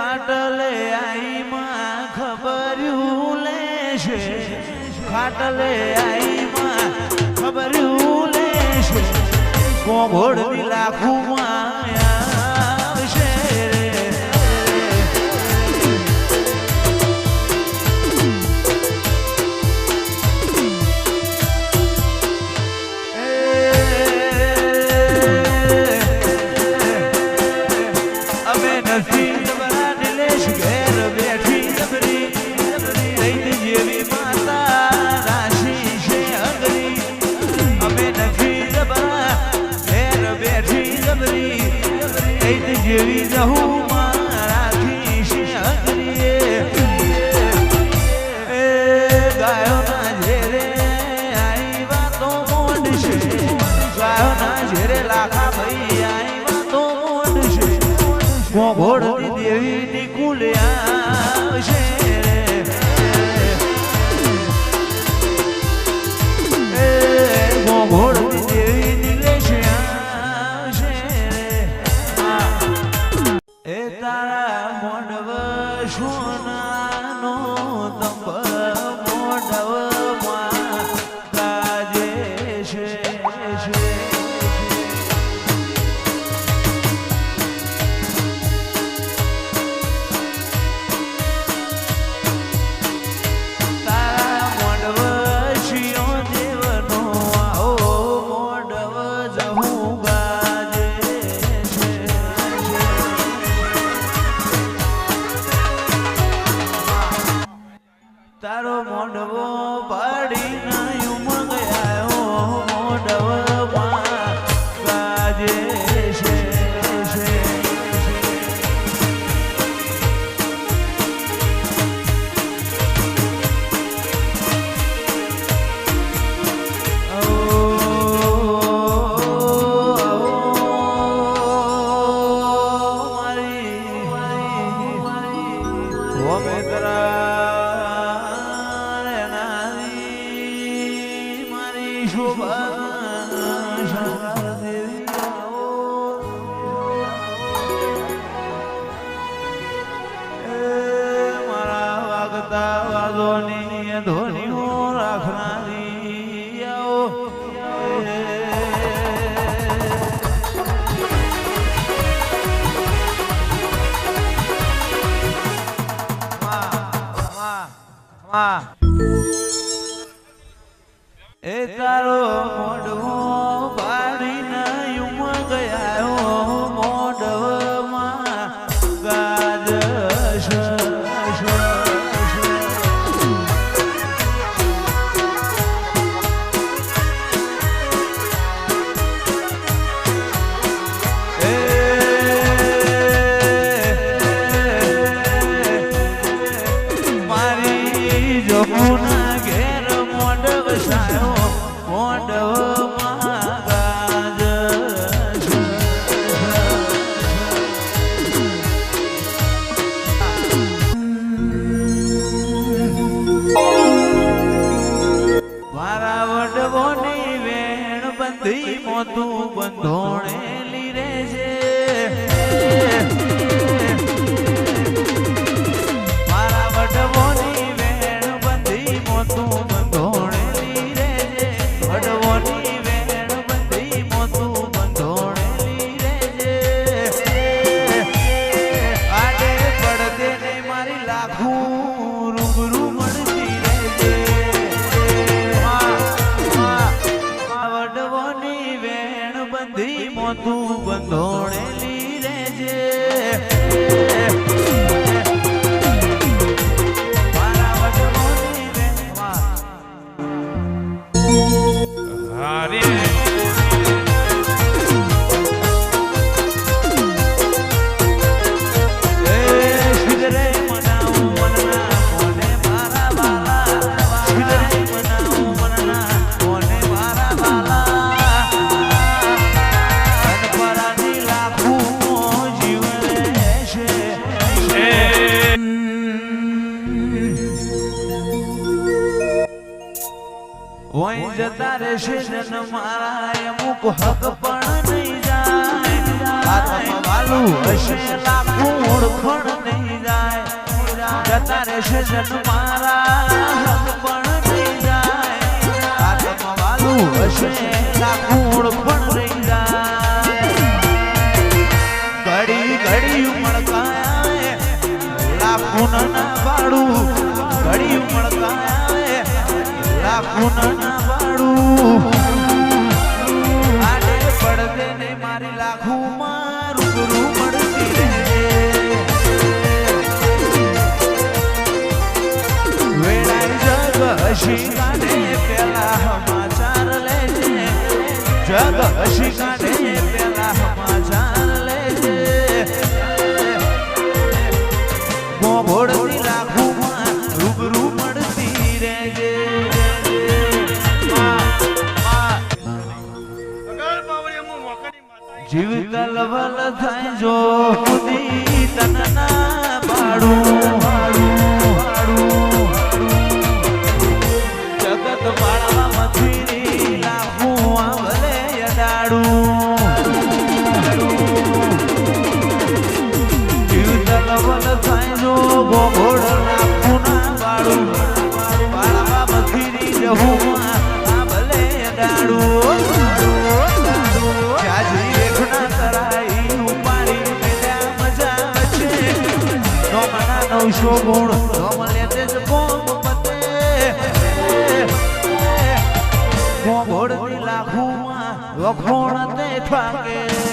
ખાટલે આઈમાં ખબર્યું લે છે ખાટલે આઈમાં ખબર્યું લેશે. કોંભોડ લાખુમાં ધોની ધોની રાખનારી આવો માં મોતું બંધોણેલી વહી જતા રહેશે જન મારા અમુક હક પણ નહીં જાય. વાલું હશે લાખું ઓળખણ નહીં જાય. જતા રહેશે જન મારા હક પણ નહીં જાય. વાલું હશે લાખું ઓળખણ નહીં લાખું ના પાડું પડદે ને મારી લાખું મારું મળતી વેળાઈ જગ કાઢે પેલા સમાચાર લેજે જગ કાઢે પેલા સમાચાર લેજે મોઘોડથી જીવ કલવલ થાય જો ખુદી તન ના પાડું પાડું પાડું જગત પાળવા મથીરી લાવું આંગલે અડાડું. નવસો ગુણ ગોળ લાખુમાં વખોણ તે થાકે